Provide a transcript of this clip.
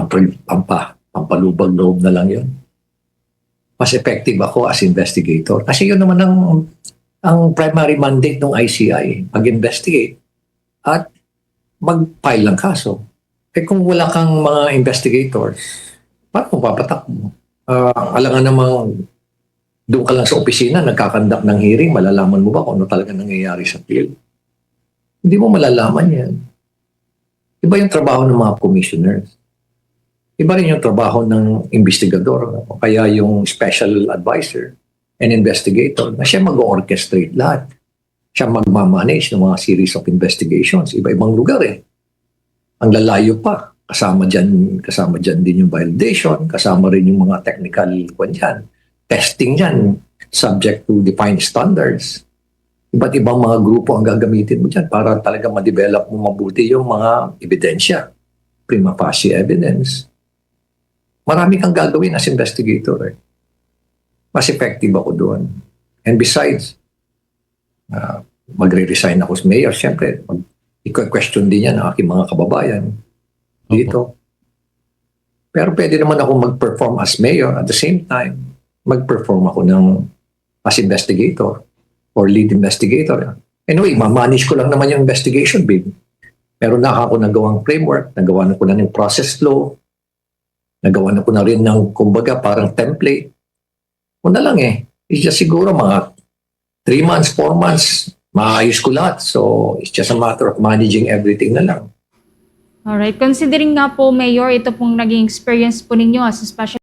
pampa, pampa, pampalubag loob na lang yun. Mas effective ako as investigator. Kasi yun naman ang, ang primary mandate ng ICI, mag-investigate at mag-file ng kaso. Eh kung wala kang mga investigators, paano mo papatakbo? Uh, alangan namang doon ka lang sa opisina, nagkakandak ng hearing, malalaman mo ba kung ano talaga nangyayari sa field? Hindi mo malalaman yan. Iba yung trabaho ng mga commissioners. Iba rin yung trabaho ng investigador o kaya yung special advisor and investigator na siya mag-orchestrate lahat. Siya magmamanage ng mga series of investigations. Iba-ibang lugar eh. Ang lalayo pa. Kasama dyan, kasama dyan din yung validation, kasama rin yung mga technical kwan dyan. Testing dyan, subject to defined standards. Iba't ibang mga grupo ang gagamitin mo dyan para talaga ma-develop mo mabuti yung mga ebidensya. Prima facie evidence. Marami kang gagawin as investigator. Eh. Mas effective ako doon. And besides, uh, magre-resign ako as mayor. Siyempre, mag- i-question din yan ang aking mga kababayan dito. Pero pwede naman ako mag-perform as mayor at the same time, mag-perform ako ng as investigator or lead investigator. Anyway, ma-manage ko lang naman yung investigation, babe. Meron na ako nagawang framework, nagawa na ko na ng process flow, nagawa na ko na rin ng, kumbaga, parang template. O na lang eh. It's just siguro mga 3 months, 4 months, maayos ko lahat. So, it's just a matter of managing everything na lang. Alright. Considering nga po, Mayor, ito pong naging experience po ninyo as a special